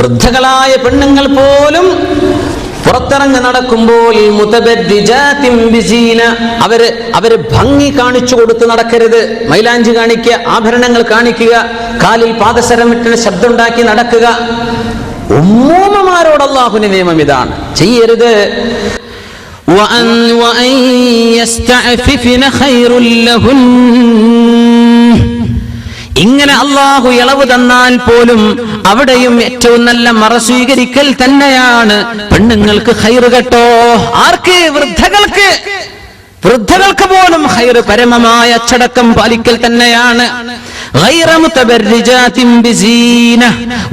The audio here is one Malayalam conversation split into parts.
വൃദ്ധകളായ പെണ്ണുങ്ങൾ പോലും പുറത്തിറങ്ങി നടക്കുമ്പോൾ മുതബദ്ദിജാത്തിൻ ബിസീന അവര് അവര് ഭംഗി കാണിച്ചു കൊടുത്ത് നടക്കരുത് മൈലാഞ്ചി കാണിക്കുക ആഭരണങ്ങൾ കാണിക്കുക കാലിൽ പാദസരമിട്ടിന് ശബ്ദമുണ്ടാക്കി നടക്കുക ഉമ്മൂമ്മമാരോട് അള്ളാഹുവിന്റെ നിയമം ഇതാണ് ചെയ്യരുത് وأن, وأن يستعففن خير لهن ഇങ്ങനെ അള്ളാഹു ഇളവ് തന്നാൽ പോലും അവിടെയും ഏറ്റവും നല്ല മറ സ്വീകരിക്കൽ തന്നെയാണ്. പെണ്ണുങ്ങൾക്ക് ഹൈറ് കേട്ടോ. ആർക്ക്? വൃദ്ധകൾക്ക്. വൃദ്ധകൾക്ക് പോലും ഹൈറ് പരമമായ അച്ചടക്കം പാലിക്കൽ തന്നെയാണ്.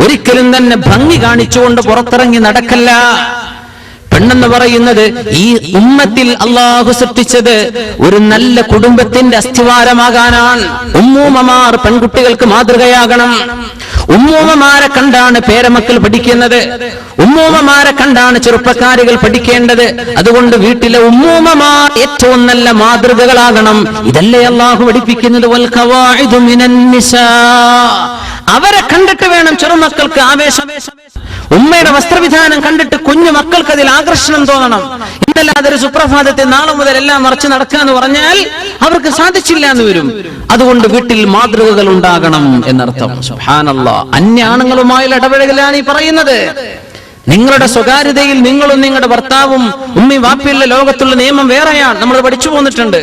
ഒരിക്കലും തന്നെ ഭംഗി കാണിച്ചുകൊണ്ട് പുറത്തിറങ്ങി നടക്കല്ല. പെണ്ണെന്ന് പറയുന്നത് ഈ ഉമ്മത്തിൽ അള്ളാഹു സൃഷ്ടിച്ചത് ഒരു നല്ല കുടുംബത്തിന്റെ അസ്ഥിവാരമാകാനാണ്. ഉമ്മൂമ്മമാർ പെൺകുട്ടികൾക്ക് മാതൃകയാകണം. ഉമ്മൂമ്മമാരെ കണ്ടാണ് പേരമക്കൾ പഠിക്കുന്നത്. ഉമ്മൂമ്മമാരെ കണ്ടാണ് ചെറുപ്പക്കാരികൾ പഠിക്കേണ്ടത്. അതുകൊണ്ട് വീട്ടിലെ ഉമ്മൂമ്മമാർ ഏറ്റവും നല്ല മാതൃകകളാകണം. ഇതല്ലേ അള്ളാഹു പഠിപ്പിക്കുന്നത്. അവരെ കണ്ടിട്ട് വേണം ചെറുമക്കൾക്ക് ആവേശം. ഉമ്മയുടെ വസ്ത്രവിധാനം കണ്ടിട്ട് കുഞ്ഞു മക്കൾക്ക് അതിൽ ആകർഷണം തോന്നണം. ഇന്നല്ലാതെ ഒരു സുപ്രഭാതത്തെ നാളെ മുതൽ എല്ലാം മറച്ചു നടക്കാന്ന് പറഞ്ഞാൽ അവർക്ക് സാധിച്ചില്ല എന്ന് വരും. അതുകൊണ്ട് വീട്ടിൽ മാതൃകകൾ ഉണ്ടാകണം എന്നർത്ഥം. സുബ്ഹാനല്ലാ. അന്യ ആണുങ്ങളുമായുള്ള ഇടപഴകലാണ് ഈ പറയുന്നത്. നിങ്ങളുടെ സ്വകാര്യതയിൽ നിങ്ങളും നിങ്ങളുടെ ഭർത്താവും ഉമ്മി വാപ്പിയുള്ള ലോകത്തുള്ള നിയമം വേറെയാണ്. നമ്മൾ പഠിച്ചു പോന്നിട്ടുണ്ട്.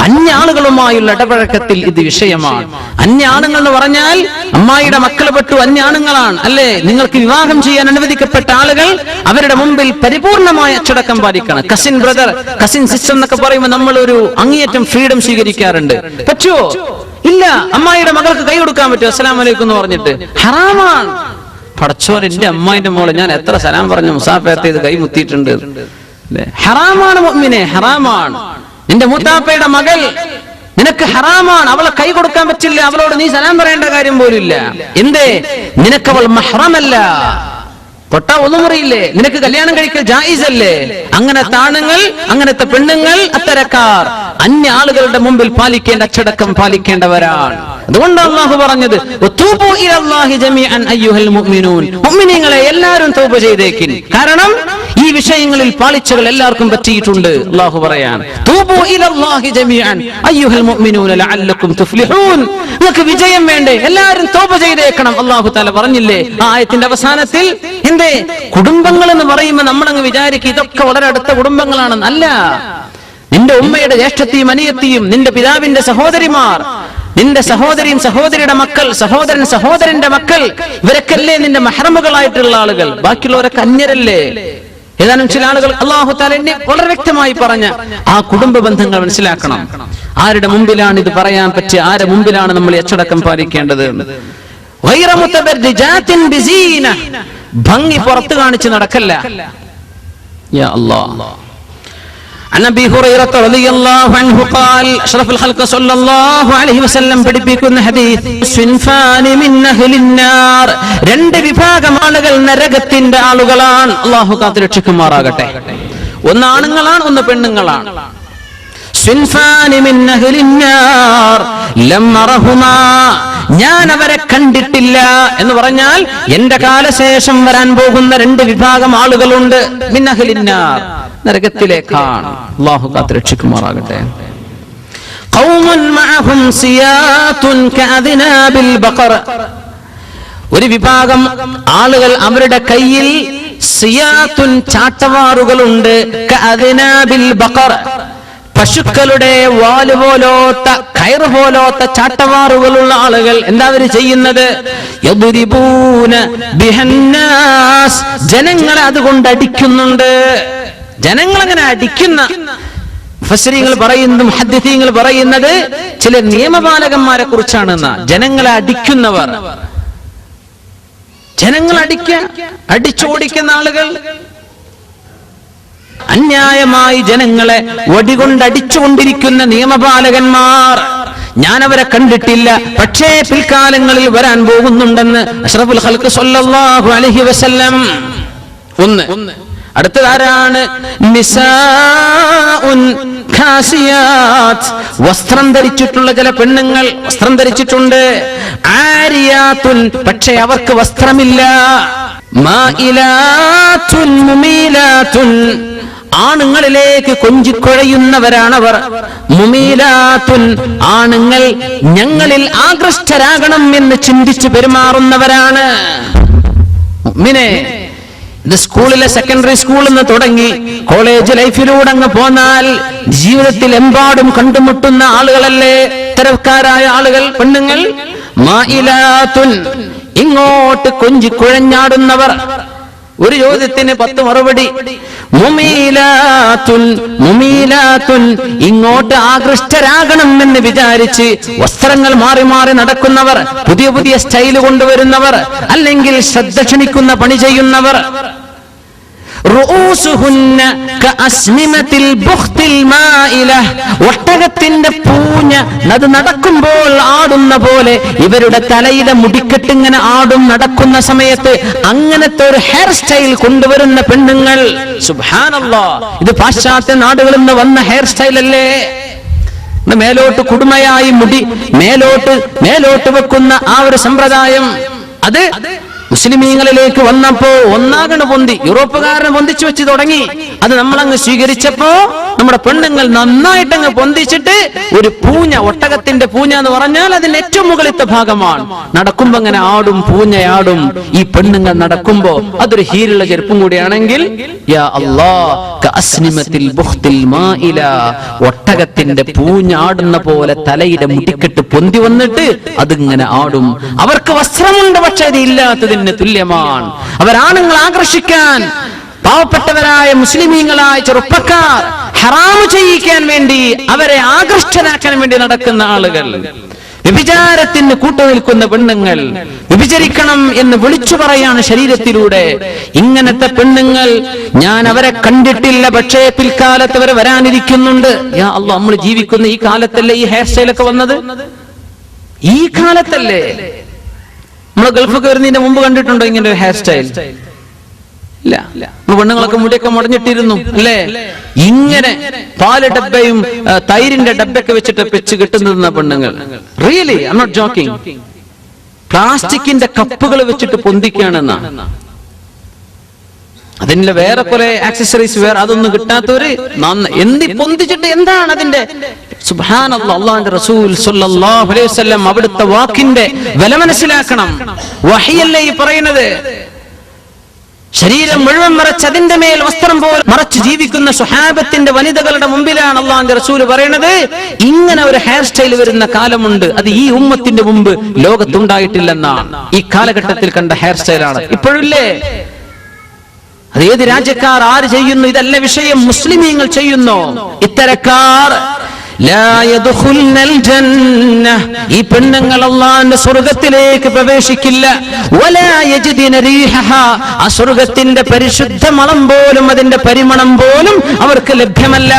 അന്യ ആളുകളുമായുള്ള ഇടപഴക്കത്തിൽ ഇത് വിഷയമാണ്. അന്യാണുങ്ങൾ എന്ന് പറഞ്ഞാൽ അമ്മായിയുടെ മക്കൾ പെട്ടു അന്യ ആണുങ്ങളാണ് അല്ലേ? നിങ്ങൾക്ക് വിവാഹം ചെയ്യാൻ അനുവദിക്കപ്പെട്ട ആളുകൾ അവരുടെ മുമ്പിൽ പരിപൂർണമായ അച്ചടക്കം പാലിക്കണം. കസിൻ ബ്രദർ കസിൻ സിസ്റ്റർ എന്നൊക്കെ പറയുമ്പോൾ നമ്മൾ ഒരു അങ്ങേയറ്റം ഫ്രീഡം സ്വീകരിക്കാറുണ്ട്. പറ്റുമോ ഇല്ല. അമ്മായിയുടെ മകൾക്ക് കൈ കൊടുക്കാൻ പറ്റുമോ? അസ്സലാം വലൈക്കും എന്ന് പറഞ്ഞിട്ട്. ഹറാമാണ്. പടച്ചോൻ എന്റെ അമ്മായിന്റെ മോളെ ഞാൻ എത്ര സലാം പറഞ്ഞു മുസാഫേത്ത് ഇത് കൈ മുത്തിയിട്ടുണ്ട്. ഹറാമാണ് ഹറാമാണ്. നിന്റെ മൂത്താപ്പയുടെ മകൾ നിനക്ക് ഹറാമാണ് അവളെ കൈ കൊടുക്കാൻ പറ്റില്ല അവളോട് നീ സലാം പറയേണ്ട കാര്യം പോലും ഇല്ല എന്തേ? നിനക്കവൾ മഹ്റമല്ല. പൊട്ട ഒന്നുമുറിയില്ലേ നിനക്ക് കല്യാണം കഴിക്കൽ ജായിസ് അല്ലേ ആണുങ്ങൾ അങ്ങനത്തെ പെണ്ണുങ്ങൾ അത്തരക്കാർ. അന്യ ആളുകളുടെ മുമ്പിൽ പാലിക്കേണ്ട അച്ചടക്കം പാലിക്കേണ്ടവരാണ്. അതുകൊണ്ട് അള്ളാഹു പറഞ്ഞത്. മുഅ്മിനീങ്ങളെ എല്ലാവരും തൗബ ചെയ്തേക്കിൻ. കാരണം ഈ വിഷയങ്ങളിൽ പാളിച്ചകൾ എല്ലാവർക്കും പറ്റിയിട്ടുണ്ട്. അള്ളാഹു പറയാൻ. നിങ്ങൾക്ക് വിജയം വേണ്ടേ? എല്ലാവരും തോപ ചെയ്തേക്കണം. അള്ളാഹു താല പറഞ്ഞില്ലേ? ആ ആയത്തിന്റെ അവസാനത്തിൽ എന്തേ? കുടുംബങ്ങൾ എന്ന് പറയുമ്പോൾ നമ്മളങ്ങ് വിചാരിക്കും ഇതൊക്കെ വളരെ അടുത്ത കുടുംബങ്ങളാണെന്ന്. അല്ല. നിന്റെ ഉമ്മയുടെ ജ്യേഷ്ഠത്തെയും അനിയത്തിയും നിന്റെ പിതാവിന്റെ സഹോദരിമാർ നിന്റെ സഹോദരിയും സഹോദരിയുടെ മക്കൾ സഹോദരൻ സഹോദരന്റെ മക്കൾ ഇവരൊക്കെയല്ലേ നിന്റെ മഹറമുകളായിട്ടുള്ള ആളുകൾ? ബാക്കിയുള്ളവരൊക്കെ അന്യരല്ലേ? ഏതാനും ചില ആളുകൾ അള്ളാഹു താല എന്നെ വളരെ വ്യക്തമായി പറഞ്ഞ ആ കുടുംബ ബന്ധങ്ങൾ മനസ്സിലാക്കണം. ആരുടെ മുമ്പിലാണ് ഇത് പറയാൻ പറ്റിയ? ആരുടെ മുമ്പിലാണ് നമ്മൾ അച്ചടക്കം പാലിക്കേണ്ടത്. ഭംഗി പുറത്തു കാണിച്ച് നടക്കല്ല. അള്ളാഹ് عن ابي هريره رضي الله عنه قال اشرف الخلق صلى الله عليه وسلم പഠിപ്പിക്കുന്ന ഹദീസ് സിൻഫാനി മിൻ അഹ്ലിൻ നാർ രണ്ട് വിഭാഗം ആളുകൾ നരകത്തിന്റെ ആളുകളാണ് അല്ലാഹു കാത്തു രക്ഷിക്കുമാറാകട്ടെ ഒന്ന് ആണുങ്ങളാണ് ഒന്ന് പെണ്ണുങ്ങളാണ് സിൻഫാനി മിൻ അഹ്ലിൻ നാർ ലം അറഹുമാ ഞാൻ അവരെ കണ്ടിട്ടില്ല എന്ന് പറഞ്ഞാൽ എന്റെ കാലശേഷം വരാൻ പോകുന്ന രണ്ട് വിഭാഗം ആളുകളുണ്ട് മിൻ അഹ്ലിൻ നാർ നരകത്തിലേക്കാണ്. അള്ളാഹു കാത്തിരക്ഷിക്കുമാറാകട്ടെ. ഒരു വിഭാഗം ആളുകൾ അവരുടെ കയ്യിൽ സിയാത്തുൻ ചാട്ടവാറുകളുണ്ട്. പശുക്കളുടെ വാൽ പോലോത്ത കയർ പോലോത്ത ചാട്ടവാറുകളുള്ള ആളുകൾ എന്താ അവർ ചെയ്യുന്നത്? ജനങ്ങളെ അതുകൊണ്ട് അടിക്കുന്നുണ്ട്. ജനങ്ങൾ അങ്ങനെ അടിക്കുന്ന മുഫസ്സിരീങ്ങൾ പറയുന്നതും ഹദ്ദീങ്ങൾ പറയുന്നത് ചില നിയമപാലകന്മാരെ കുറിച്ചാണെന്ന ജനങ്ങളെ അടിക്കുന്നവർ. ജനങ്ങൾ അടിക്ക അടിച്ചോടിക്കുന്ന ആളുകൾ. അന്യായമായി ജനങ്ങളെ വടികൊണ്ടടിച്ചുകൊണ്ടിരിക്കുന്ന നിയമപാലകന്മാർ. ഞാൻ അവരെ കണ്ടിട്ടില്ല. പക്ഷേ പിൽക്കാലങ്ങളിൽ വരാൻ പോകുന്നുണ്ടെന്ന് അഷ്റഫുൽ ഹൽക്ക് അലൈഹി വസല്ലം. ഒന്ന്. അടുത്തതാരാണ്? വസ്ത്രം ധരിച്ചിട്ടുള്ള ചില പെണ്ണുങ്ങൾ വസ്ത്രം ധരിച്ചിട്ടുണ്ട്. ആരിയാത്തുൻ പക്ഷേ അവർക്ക് വസ്ത്രമില്ല. ആണുങ്ങളിലേക്ക് കൊഞ്ചിക്കുഴയുന്നവരാണവർ. മുമീലാത്തുൻ ആണുങ്ങൾ ഞങ്ങളിൽ ആകൃഷ്ടരാകണം എന്ന് ചിന്തിച്ചു പെരുമാറുന്നവരാണ്. മുഅ്മിനെ ഇത് സ്കൂളിലെ സെക്കൻഡറി സ്കൂളിൽ നിന്ന് തുടങ്ങി കോളേജ് ലൈഫിലൂടെ അങ്ങ് പോന്നാൽ ജീവിതത്തിൽ എമ്പാടും കണ്ടുമുട്ടുന്ന ആളുകളല്ലേ? ഇത്തരക്കാരായ ആളുകൾ പെണ്ണുങ്ങൾ? ഇങ്ങോട്ട് കൊഞ്ചി കുഴഞ്ഞാടുന്നവർ. ഒരു ചോദ്യത്തിന് പത്ത് മറുപടി. മുമീലാത്തുൽ മുമീലാത്തുൽ ഇങ്ങോട്ട് ആകൃഷ്ടരാകണം എന്ന് വിചാരിച്ച് വസ്ത്രങ്ങൾ മാറി മാറി നടക്കുന്നവർ പുതിയ പുതിയ സ്റ്റൈൽ കൊണ്ടുവരുന്നവർ അല്ലെങ്കിൽ ശ്രദ്ധ ക്ഷണിക്കുന്ന പണി ചെയ്യുന്നവർ. ഒട്ടകത്തിന്റെ പൂഞ്ഞ അത് നടക്കുമ്പോൾ ആടുന്ന പോലെ ഇവരുടെ തലയിലെ മുടിക്കെട്ടിങ്ങനെ ആടും നടക്കുന്ന സമയത്ത് അങ്ങനത്തെ ഒരു ഹെയർ സ്റ്റൈൽ കൊണ്ടുവരുന്ന പെണ്ണുങ്ങൾ. ഇത് പാശ്ചാത്യ നാടുകളിൽ നിന്ന് വന്ന ഹെയർ സ്റ്റൈൽ അല്ലേ? മേലോട്ട് കുടുമയായി മുടി മേലോട്ട് മേലോട്ട് വെക്കുന്ന ആ ഒരു സമ്പ്രദായം. അത് മുസ്ലിമീങ്ങളിലേക്ക് വന്നപ്പോ ഒന്നാകണ പൊന്തി യൂറോപ്പുകാരനെ പൊന്തിച്ചു വെച്ച് തുടങ്ങി. അത് നമ്മൾ അങ്ങ് സ്വീകരിച്ചപ്പോ നമ്മുടെ പെണ്ണുങ്ങൾ നന്നായിട്ട് അങ്ങ് പൊന്തിച്ചിട്ട് ഒരു പൂഞ്ഞ ഒട്ടകത്തിന്റെ പൂഞ്ഞ എന്ന് പറഞ്ഞാൽ അതിന്റെ ഏറ്റവും മുകളിലത്തെ ഭാഗമാണ്. നടക്കുമ്പോ അങ്ങനെ ആടും പൂഞ്ഞയാടും. ഈ പെണ്ണുങ്ങൾ നടക്കുമ്പോ അതൊരു ഹീരുള്ള ചെരുപ്പും കൂടിയാണെങ്കിൽ ഒട്ടകത്തിന്റെ പൂഞ്ഞാടുന്ന പോലെ തലയിലെ മുടിക്കെട്ട് പൊന്തി വന്നിട്ട് അതിങ്ങനെ ആടും. അവർക്ക് വസ്ത്രമുണ്ട് പക്ഷെ അത് ഇല്ലാത്തതിന് തുല്യമാണ്. അവരാണുങ്ങൾ ആകർഷിക്കാൻ പാവപ്പെട്ടവരായ മുസ്ലിമീങ്ങളായ ചെറുപ്പക്കാർ ഹറാമു ചെയ്യിക്കാൻ വേണ്ടി അവരെ ആകൃഷ്ടരാക്കാൻ വേണ്ടി നടക്കുന്ന ആളുകൾ. വ്യഭിചാരത്തിന് കൂട്ടുനിൽക്കുന്ന പെണ്ണുങ്ങൾ വ്യഭിചരിക്കണം എന്ന് വിളിച്ചു പറയാണ് ശരീരത്തിലൂടെ. ഇങ്ങനത്തെ പെണ്ണുങ്ങൾ ഞാൻ അവരെ കണ്ടിട്ടില്ല പക്ഷേ പിൽക്കാലത്ത് അവർ വരാനിരിക്കുന്നുണ്ട്. യാ നമ്മൾ ജീവിക്കുന്ന ഈ കാലത്തല്ലേ ഈ ഹെയർ സ്റ്റൈലൊക്കെ വന്നത്? ഈ കാലത്തല്ലേ? നമ്മൾ ഗൾഫൊക്കെ വരുന്നതിന്റെ മുമ്പ് കണ്ടിട്ടുണ്ടോ ഇങ്ങനെ ഒരു ഹെയർ സ്റ്റൈൽ ഇല്ല. പെണ്ണുങ്ങളൊക്കെ മുടിയൊക്കെ മുടഞ്ഞിട്ടിരുന്നു അല്ലേ? ഇങ്ങനെ പാൽ ഡബ്ബയും തൈരിന്റെ ഡബ്ബയൊക്കെ വെച്ചിട്ട് വെച്ച് കിട്ടുന്ന പെണ്ണുങ്ങൾ. റിയലി ഐ നോട്ട് ജോക്കിംഗ് പ്ലാസ്റ്റിക്കിന്റെ കപ്പുകൾ വെച്ചിട്ട് പൊന്തിക്കുകയാണെന്നാണ് അതിന്റെ വേറെ കുറെ ആക്സസറീസ് വേറെ അതൊന്നും കിട്ടാത്തവര് നന്ന എന്തി പൊന്തിച്ചിട്ട് എന്താണ് അതിന്റെ സുബ്ഹാനല്ലാഹ് അള്ളാഹുവിന്റെ റസൂൽ സ്വല്ലല്ലാഹു അലൈഹി വസല്ലം അവിടുത്തെ വാക്കിന്റെ വില മനസ്സിലാക്കണം. വഹിയല്ലേ ഈ പറയുന്നത്? ശരീരം മുഴുവൻ മറച്ച് അതിന്റെ മേൽ വസ്ത്രം പോലെ മറച്ച് ജീവിക്കുന്ന സുഹാബത്തിന്റെ വനിതകളുടെ മുമ്പിലാണ് അള്ളാഹിന്റെ റസൂൽ പറയുന്നത്. ഇങ്ങനെ ഒരു ഹെയർ സ്റ്റൈൽ വരുന്ന കാലമുണ്ട്. അത് ഈ ഉമ്മത്തിന്റെ മുമ്പ് ലോകത്തുണ്ടായിട്ടില്ലെന്നാണ്. ഈ കാലഘട്ടത്തിൽ കണ്ട ഹെയർ സ്റ്റൈലാണ്. ഇപ്പോഴില്ലേ? അത് ഏത് രാജ്യക്കാർ ആര് ചെയ്യുന്നു? ഇതല്ല വിഷയം. മുസ്ലിമീങ്ങൾ ചെയ്യുന്നു. ഇത്തരക്കാർ. ഈ പെണ്ണുങ്ങൾ അള്ളാന്റെ സ്വർഗത്തിലേക്ക് പ്രവേശിക്കില്ല. ആ സ്വർഗത്തിന്റെ പരിശുദ്ധ മണം പോലും അതിന്റെ പരിമണം പോലും അവർക്ക് ലഭ്യമല്ല.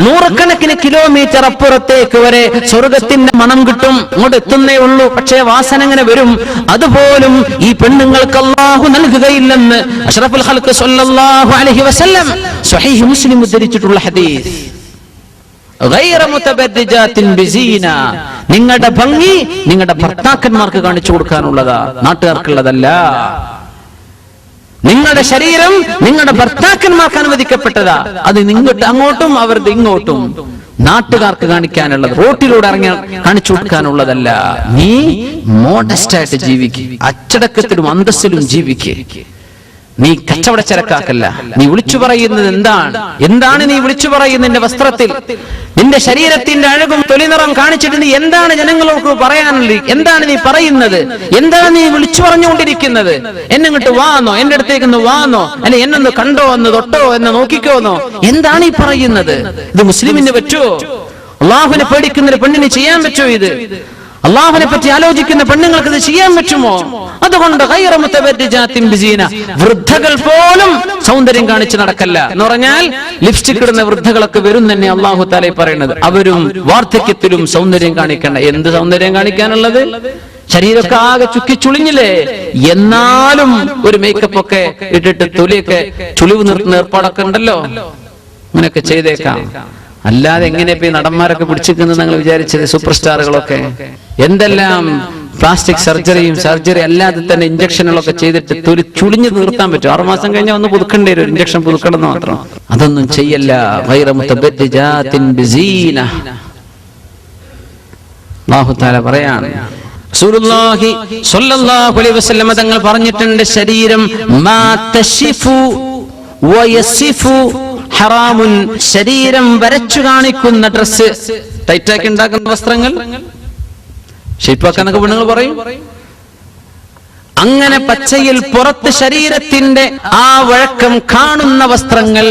നൂറുകണക്കിന് കിലോമീറ്റർ അപ്പുറത്തേക്ക് വരെ സ്വർഗത്തിന്റെ മണം കിട്ടും. ഇങ്ങോട്ട് എത്തുന്നേ ഉള്ളൂ. പക്ഷേ വാസന അങ്ങനെ വരും. അതുപോലും ഈ പെണ്ണുങ്ങൾക്ക് അള്ളാഹു നൽകുകയില്ലെന്ന് അഷ്റഫുൽ വസല്ലം സ്വഹീഹ് മുസ്ലിം ഉദ്ധരിച്ചിട്ടുള്ള ഹദീസ്. നിങ്ങളുടെ ഭംഗി നിങ്ങളുടെ ഭർത്താക്കന്മാർക്ക് കാണിച്ചു കൊടുക്കാനുള്ളതാ. നാട്ടുകാർക്കുള്ളതല്ല. നിങ്ങളുടെ ശരീരം നിങ്ങളുടെ ഭർത്താക്കന്മാർക്ക് അനുവദിക്കപ്പെട്ടതാ. അത് നിങ്ങോട്ട് അങ്ങോട്ടും അവരുടെ ഇങ്ങോട്ടും നാട്ടുകാർക്ക് കാണിക്കാനുള്ളത് റോട്ടിലൂടെ ഇറങ്ങി കാണിച്ചു കൊടുക്കാനുള്ളതല്ല. നീ മോഡസ്റ്റ് ആയിട്ട് ജീവിക്കുക അച്ചടക്കത്തിലും അന്തസ്സിലും ജീവിക്കുക നീ കച്ചവടച്ചരക്കാക്കല്ല. നീ വിളിച്ചു പറയുന്നത് എന്താണ്? എന്താണ് നീ വിളിച്ചു പറയുന്നത് നിന്റെ വസ്ത്രത്തിൽ? നിന്റെ ശരീരത്തിന്റെ അഴകും തൊലിനിറം കാണിച്ചിട്ട് നീ എന്താണ് ജനങ്ങളോട് പറയാനുള്ള എന്താണ് നീ പറയുന്നത്? എന്താണ് നീ വിളിച്ചു പറഞ്ഞുകൊണ്ടിരിക്കുന്നത്? എന്നെ ഇങ്ങോട്ട് വാന്നോ? എന്റെ അടുത്തേക്ക് ഒന്ന് വാന്നോ? അല്ലെ എന്നൊന്ന് കണ്ടോ എന്ന് തൊട്ടോ എന്ന് നോക്കിക്കോന്നോ എന്താണ് ഈ പറയുന്നത്? ഇത് മുസ്ലിമിന് പറ്റുമോ അള്ളാഹുവിനെ പേടിക്കുന്ന ഒരു പെണ്ണിന് ചെയ്യാൻ പറ്റുമോ ഇത്? അള്ളാഹുവിനെ പറ്റി ആലോചിക്കുന്ന പെണ്ണുങ്ങൾക്ക് ഇത് ചെയ്യാൻ പറ്റുമോ? അതുകൊണ്ട്. വൃദ്ധകൾ പോലും സൗന്ദര്യം കാണിച്ച് നടക്കല്ല. എന്ന് പറഞ്ഞാൽ ലിപ്സ്റ്റിക് ഇടുന്ന വൃദ്ധകളൊക്കെ വരും തന്നെ അള്ളാഹു താലെ പറയുന്നത്. അവരും വാർദ്ധക്യത്തിലും സൗന്ദര്യം കാണിക്കണ്ട. എന്ത് സൗന്ദര്യം കാണിക്കാനുള്ളത്? ശരീരമൊക്കെ ആകെ ചുക്കി ചുളിഞ്ഞില്ലേ? എന്നാലും ഒരു മേക്കപ്പ് ഒക്കെ ഇട്ടിട്ട് തൊലിയൊക്കെ ചുളിവ് നിർത്തുന്ന ഏർപ്പാടൊക്കെ ഉണ്ടല്ലോ? അങ്ങനെയൊക്കെ ചെയ്തേക്കാം. അല്ലാതെ എങ്ങനെ ഈ നടന്മാരൊക്കെ പിടിച്ചിരിക്കുന്നത് നിങ്ങൾ വിചാരിച്ചത്? സൂപ്പർ സ്റ്റാറുകളൊക്കെ എന്തെല്ലാം പ്ലാസ്റ്റിക് സർജറിയും സർജറി അല്ലാതെ തന്നെ ഇഞ്ചക്ഷനുകളൊക്കെ ചെയ്തിട്ട് തൊലി ചുളിഞ്ഞു തീർത്താൻ പറ്റും? ആറുമാസം കഴിഞ്ഞാൽ ഒന്ന് പുതുക്കേണ്ടി വരും. ഇഞ്ചക്ഷൻ പുതുക്കണമെന്ന് മാത്രം. അതൊന്നും ചെയ്യല്ല. പറയാണ്. തങ്ങൾ പറഞ്ഞിട്ടുണ്ട് ശരീരം മാ തശിഫു ഹറാമുൻ ശരീരം വരച്ചു കാണിക്കുന്ന ഡ്രസ് ടൈറ്റാക്കി ഉണ്ടാക്കുന്ന വസ്ത്രങ്ങൾ. ഷേപ്പാക്കാന്നൊക്കെ പെണ്ണുങ്ങൾ പറയും. അങ്ങനെ പച്ചയിൽ പുറത്ത് ശരീരത്തിന്റെ ആ വഴക്കം കാണുന്ന വസ്ത്രങ്ങൾ.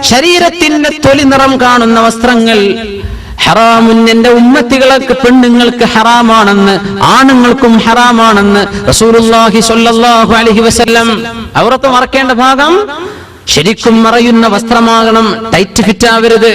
ശരീരത്തിന്റെ തൊലി നിറം കാണുന്ന വസ്ത്രങ്ങൾ. ഹറാമുൻ എന്റെ ഉമ്മത്തികളൊക്കെ പെണ്ണുങ്ങൾക്ക് ഹറാമാണെന്ന് ആണുങ്ങൾക്കും ഹറാമാണെന്ന് റസൂലുള്ളാഹി സ്വല്ലല്ലാഹു അലൈഹി വസല്ലം. അവർക്ക് മറക്കേണ്ട ഭാഗം ശരിക്കും മറയുന്ന വസ്ത്രമാകണം ടൈറ്റ് ഫിറ്റ് ആവരുത്